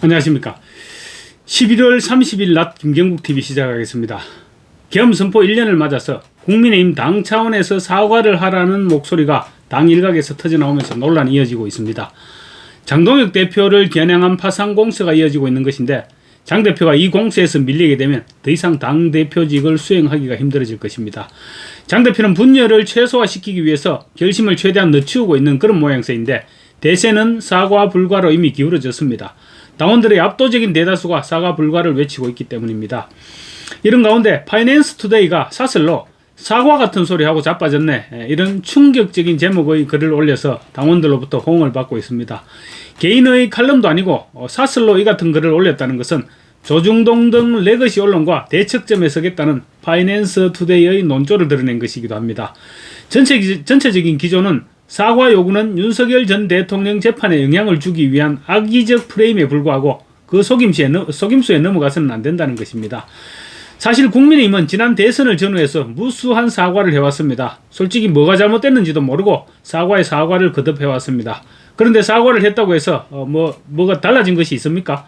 안녕하십니까. 11월 30일 낮 김경국 TV 시작하겠습니다. 계엄 선포 1년을 맞아서 국민의힘 당 차원에서 사과를 하라는 목소리가 당 일각에서 터져나오면서 논란이 이어지고 있습니다. 장동혁 대표를 겨냥한 파상 공세가 이어지고 있는 것인데 장 대표가 이 공세에서 밀리게 되면 더 이상 당 대표직을 수행하기가 힘들어질 것입니다. 장 대표는 분열을 최소화시키기 위해서 결심을 최대한 늦추고 있는 그런 모양새인데 대세는 사과 불가로 이미 기울어졌습니다. 당원들의 압도적인 대다수가 사과 불가를 외치고 있기 때문입니다. 이런 가운데 파이낸스 투데이가 사슬로 사과 같은 소리하고 자빠졌네 예, 이런 충격적인 제목의 글을 올려서 당원들로부터 호응을 받고 있습니다. 개인의 칼럼도 아니고 어, 사슬로 이 같은 글을 올렸다는 것은 조중동 등 레거시 언론과 대척점에 서겠다는 파이낸스 투데이의 논조를 드러낸 것이기도 합니다. 전체, 전체적인 기조는 사과 요구는 윤석열 전 대통령 재판에 영향을 주기 위한 악의적 프레임에 불과하고 그 속임수에, 속임수에 넘어가서는 안 된다는 것입니다. 사실 국민의힘은 지난 대선을 전후해서 무수한 사과를 해왔습니다. 솔직히 뭐가 잘못됐는지도 모르고 사과에 사과를 거듭해왔습니다. 그런데 사과를 했다고 해서 어, 뭐 뭐가 달라진 것이 있습니까?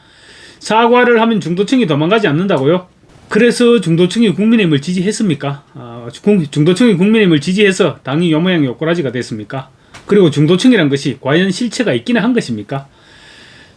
사과를 하면 중도층이 도망가지 않는다고요? 그래서 중도층이 국민의힘을 지지했습니까? 아, 중도층이 국민의힘을 지지해서 당이 요 모양 요꼬라지가 됐습니까? 그리고 중도층이란 것이 과연 실체가 있기는 한 것입니까?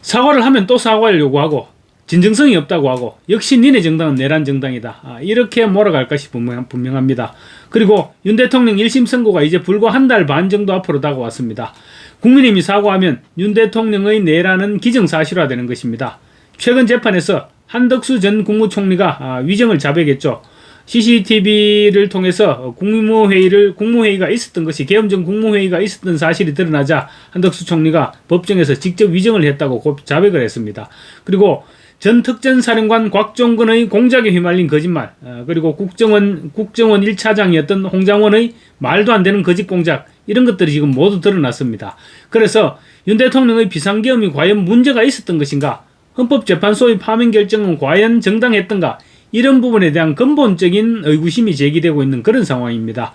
사과를 하면 또 사과를 요구하고 진정성이 없다고 하고 역시 니네 정당은 내란 정당이다. 아, 이렇게 몰아갈 것이 분명, 분명합니다. 그리고 윤 대통령 1심 선고가 이제 불과 한 달 반 정도 앞으로 다가왔습니다. 국민의힘이 사과하면 윤 대통령의 내란은 기정사실화되는 것입니다. 최근 재판에서 한덕수 전 국무총리가 아, 위정을 자백했죠. CCTV를 통해서 국무회의를 국무회의가 있었던 것이 계엄 전 국무회의가 있었던 사실이 드러나자 한덕수 총리가 법정에서 직접 위정을 했다고 자백을 했습니다. 그리고 전 특전사령관 곽종근의 공작에 휘말린 거짓말, 어, 그리고 국정원 국정원 1차장이었던 홍장원의 말도 안 되는 거짓 공작 이런 것들이 지금 모두 드러났습니다. 그래서 윤 대통령의 비상계엄이 과연 문제가 있었던 것인가? 헌법재판소의 파면 결정은 과연 정당했던가? 이런 부분에 대한 근본적인 의구심이 제기되고 있는 그런 상황입니다.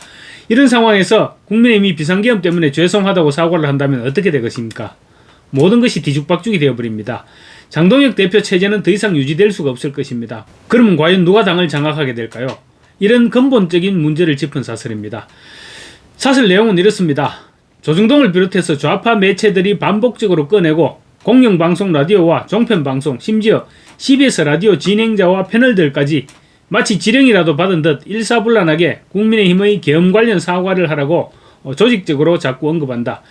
이런 상황에서 국민의힘이 비상계엄 때문에 죄송하다고 사과를 한다면 어떻게 될 것입니까? 모든 것이 뒤죽박죽이 되어버립니다. 장동혁 대표 체제는 더 이상 유지될 수가 없을 것입니다. 그러면 과연 누가 당을 장악하게 될까요? 이런 근본적인 문제를 짚은 사설입니다. 사설 내용은 이렇습니다. 조중동을 비롯해서 좌파 매체들이 반복적으로 꺼내고 공영방송 라디오와 종편방송 심지어 CBS 라디오 진행자와 패널들까지 마치 지령이라도 받은 듯 일사불란하게 국민의힘의 계엄 관련 사과를 하라고 조직적으로 자꾸 언급한다.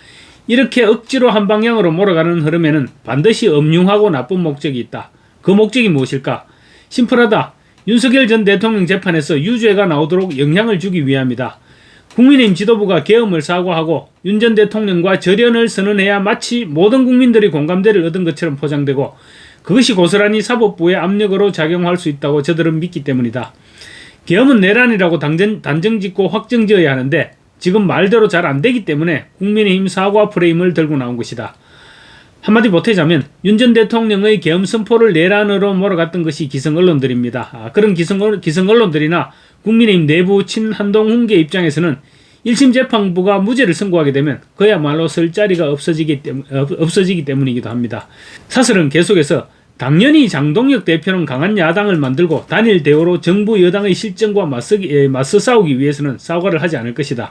이렇게 억지로 한 방향으로 몰아가는 흐름에는 반드시 엄중하고 나쁜 목적이 있다. 그 목적이 무엇일까? 심플하다. 윤석열 전 대통령 재판에서 유죄가 나오도록 영향을 주기 위함이다. 국민의힘 지도부가 계엄을 사과하고 윤 전 대통령과 절연을 선언해야 마치 모든 국민들이 공감대를 얻은 것처럼 포장되고 그것이 고스란히 사법부의 압력으로 작용할 수 있다고 저들은 믿기 때문이다. 계엄은 내란이라고 단정, 단정 짓고 확정 지어야 하는데 지금 말대로 잘 안 되기 때문에 국민의힘 사과 프레임을 들고 나온 것이다. 한마디 보태자면 윤 전 대통령의 계엄 선포를 내란으로 몰아갔던 것이 기성 언론들입니다. 아, 그런 기성, 기성 언론들이나 국민의힘 내부 친한동 훈계 입장에서는 1심 재판부가 무죄를 선고하게 되면 그야말로 설 자리가 없어지기, 때문, 없어지기 때문이기도 합니다. 사설은 계속해서 당연히 장동혁 대표는 강한 야당을 만들고 단일 대우로 정부 여당의 실정과 맞서기, 맞서 싸우기 위해서는 사과를 하지 않을 것이다.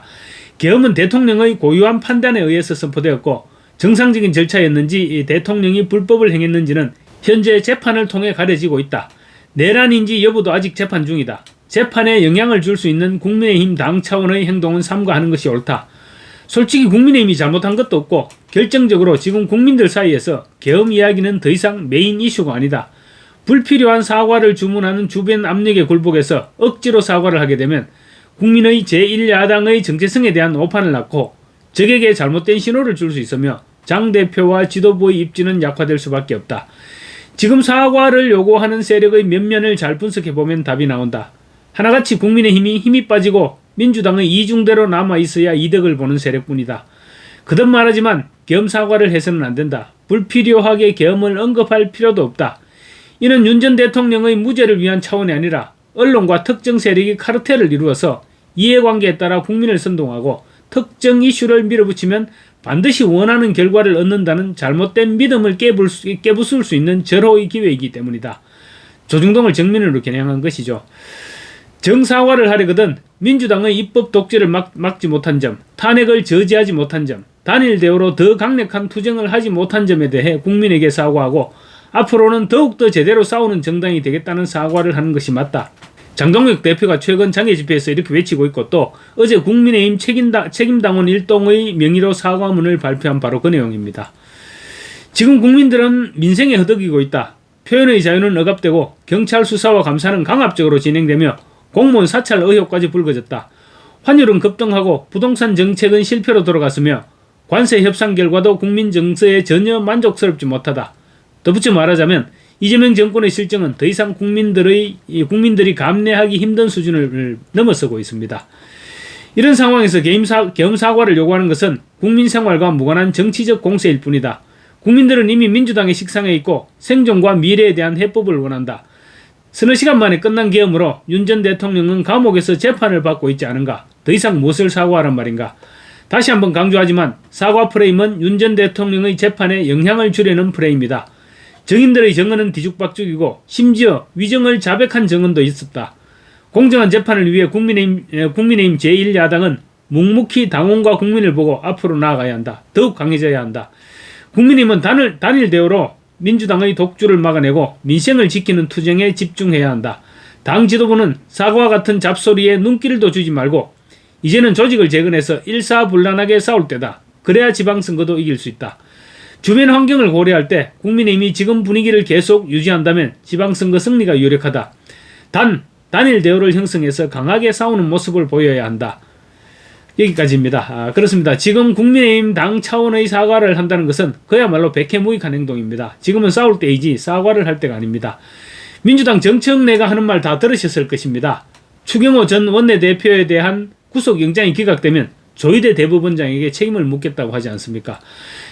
계엄은 대통령의 고유한 판단에 의해서 선포되었고 정상적인 절차였는지 대통령이 불법을 행했는지는 현재 재판을 통해 가려지고 있다. 내란인지 여부도 아직 재판 중이다. 재판에 영향을 줄 수 있는 국민의힘 당 차원의 행동은 삼가하는 것이 옳다. 솔직히 국민의힘이 잘못한 것도 없고 결정적으로 지금 국민들 사이에서 계엄 이야기는 더 이상 메인 이슈가 아니다. 불필요한 사과를 주문하는 주변 압력에 굴복해서 억지로 사과를 하게 되면 국민의 제1야당의 정체성에 대한 오판을 낳고 적에게 잘못된 신호를 줄 수 있으며 장 대표와 지도부의 입지는 약화될 수밖에 없다. 지금 사과를 요구하는 세력의 면면을 잘 분석해 보면 답이 나온다. 하나같이 국민의힘이 힘이 빠지고 민주당의 이중대로 남아 있어야 이득을 보는 세력뿐이다. 그든 말하지만 계엄 사과를 해서는 안 된다. 불필요하게 계엄을 언급할 필요도 없다. 이는 윤 전 대통령의 무죄를 위한 차원이 아니라 언론과 특정 세력이 카르텔을 이루어서 이해관계에 따라 국민을 선동하고 특정 이슈를 밀어붙이면 반드시 원하는 결과를 얻는다는 잘못된 믿음을 수, 깨부술 수 있는 절호의 기회이기 때문이다. 조중동을 정면으로 겨냥한 것이죠. 정사화를 하려거든 민주당의 입법 독재를 막, 막지 못한 점, 탄핵을 저지하지 못한 점, 단일 대우로 더 강력한 투쟁을 하지 못한 점에 대해 국민에게 사과하고 앞으로는 더욱더 제대로 싸우는 정당이 되겠다는 사과를 하는 것이 맞다. 장동혁 대표가 최근 장애 집회에서 이렇게 외치고 있고 또 어제 국민의힘 책임당, 책임당원 일동의 명의로 사과문을 발표한 바로 그 내용입니다. 지금 국민들은 민생에 허덕이고 있다. 표현의 자유는 억압되고 경찰 수사와 감사는 강압적으로 진행되며 공무원 사찰 의혹까지 불거졌다. 환율은 급등하고 부동산 정책은 실패로 돌아갔으며 관세 협상 결과도 국민 정서에 전혀 만족스럽지 못하다. 덧붙여 말하자면 이재명 정권의 실정은 더 이상 국민들의 국민들이 감내하기 힘든 수준을 넘어서고 있습니다. 이런 상황에서 겸사, 겸 사과를 요구하는 것은 국민 생활과 무관한 정치적 공세일 뿐이다. 국민들은 이미 민주당의 식상에 있고 생존과 미래에 대한 해법을 원한다. 서너 시간 만에 끝난 계엄으로 윤 전 대통령은 감옥에서 재판을 받고 있지 않은가? 더 이상 무엇을 사과하란 말인가? 다시 한번 강조하지만 사과 프레임은 윤 전 대통령의 재판에 영향을 주려는 프레임이다. 정인들의 정언은 뒤죽박죽이고 심지어 위정을 자백한 정언도 있었다. 공정한 재판을 위해 국민의힘, 국민의힘 제1야당은 묵묵히 당원과 국민을 보고 앞으로 나아가야 한다. 더욱 강해져야 한다. 국민의힘은 단일, 단일 대우로 민주당의 독주를 막아내고 민생을 지키는 투쟁에 집중해야 한다. 당 지도부는 사과와 같은 잡소리에 눈길도 주지 말고 이제는 조직을 재건해서 일사불란하게 싸울 때다. 그래야 지방선거도 이길 수 있다. 주변 환경을 고려할 때 국민의힘이 지금 분위기를 계속 유지한다면 지방선거 승리가 유력하다. 단 단일 대우를 형성해서 강하게 싸우는 모습을 보여야 한다. 여기까지입니다. 아, 그렇습니다. 지금 국민의힘 당 차원의 사과를 한다는 것은 그야말로 백해무익한 행동입니다. 지금은 싸울 때이지 사과를 할 때가 아닙니다. 민주당 정청래가 하는 말 다 들으셨을 것입니다. 추경호 전 원내대표에 대한 구속영장이 기각되면 조희대 대법원장에게 책임을 묻겠다고 하지 않습니까?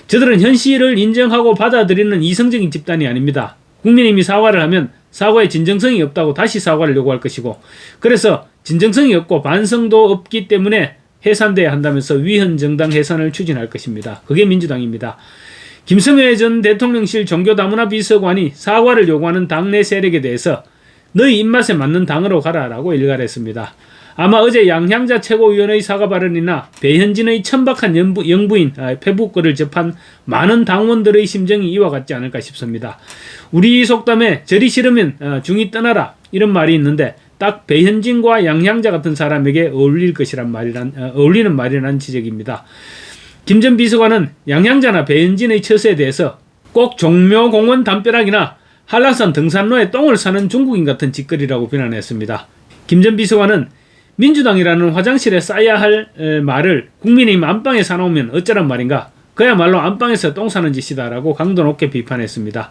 저들은 현실을 인정하고 받아들이는 이성적인 집단이 아닙니다. 국민의힘이 사과를 하면 사과에 진정성이 없다고 다시 사과를 요구할 것이고 그래서 진정성이 없고 반성도 없기 때문에 해산돼야 한다면서 위헌 정당 해산을 추진할 것입니다. 그게 민주당입니다. 김성회 전 대통령실 종교다문화 비서관이 사과를 요구하는 당내 세력에 대해서 너희 입맛에 맞는 당으로 가라라고 일갈했습니다. 아마 어제 양향자 최고위원의 사과 발언이나 배현진의 천박한 영부, 영부인 아, 페북글을 접한 많은 당원들의 심정이 이와 같지 않을까 싶습니다. 우리 속담에 절이 싫으면 어, 중이 떠나라 이런 말이 있는데 딱 배현진과 양향자 같은 사람에게 어울릴 것이란 말이란 어, 어울리는 말이라는 지적입니다. 김 전 비서관은 양향자나 배현진의 처세에 대해서 꼭 종묘공원 담벼락이나 한라산 등산로에 똥을 사는 중국인 같은 짓거리라고 비난했습니다. 김 전 비서관은 민주당이라는 화장실에 쌓아야 할 에, 말을 국민의힘 안방에 사놓으면 어쩌란 말인가? 그야말로 안방에서 똥 사는 짓이다라고 강도 높게 비판했습니다.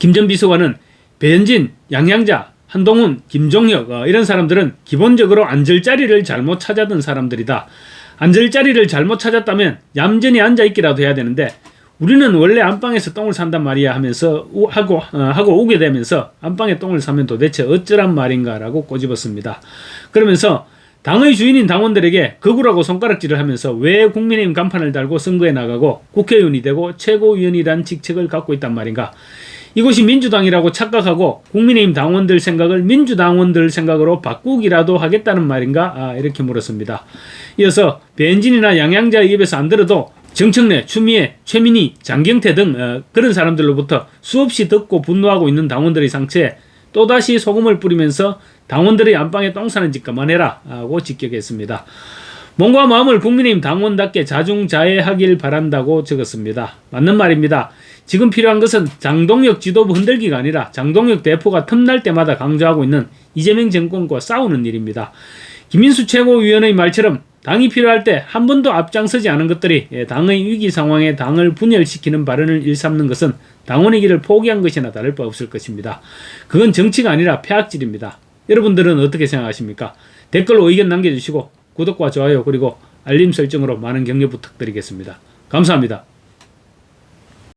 김 전 비서관은 배현진, 양양자, 한동훈, 김종혁 어, 이런 사람들은 기본적으로 앉을 자리를 잘못 찾았던 사람들이다. 앉을 자리를 잘못 찾았다면 얌전히 앉아 있기라도 해야 되는데 우리는 원래 안방에서 똥을 산단 말이야 하면서 우, 하고 어, 하고 오게 되면서 안방에 똥을 사면 도대체 어쩌란 말인가라고 꼬집었습니다. 그러면서 당의 주인인 당원들에게 극우라고 손가락질을 하면서 왜 국민의힘 간판을 달고 선거에 나가고 국회의원이 되고 최고위원이란 직책을 갖고 있단 말인가? 이것이 민주당이라고 착각하고 국민의힘 당원들 생각을 민주당원들 생각으로 바꾸기라도 하겠다는 말인가? 아, 이렇게 물었습니다. 이어서 배현진이나 양양자의 입에서 안 들어도 정청래, 추미애, 최민희, 장경태 등 어, 그런 사람들로부터 수없이 듣고 분노하고 있는 당원들의 상처에 또다시 소금을 뿌리면서 당원들의 안방에 똥 사는 짓 그만해라 하고 직격했습니다. 몸과 마음을 국민의힘 당원답게 자중자애하길 바란다고 적었습니다. 맞는 말입니다. 지금 필요한 것은 장동혁 지도부 흔들기가 아니라 장동혁 대표가 틈날 때마다 강조하고 있는 이재명 정권과 싸우는 일입니다. 김인수 최고위원의 말처럼 당이 필요할 때 한 번도 앞장서지 않은 것들이 당의 위기 상황에 당을 분열시키는 발언을 일삼는 것은 당원의 길을 포기한 것이나 다를 바 없을 것입니다. 그건 정치가 아니라 폐악질입니다. 여러분들은 어떻게 생각하십니까? 댓글로 의견 남겨주시고 구독과 좋아요 그리고 알림 설정으로 많은 격려 부탁드리겠습니다. 감사합니다.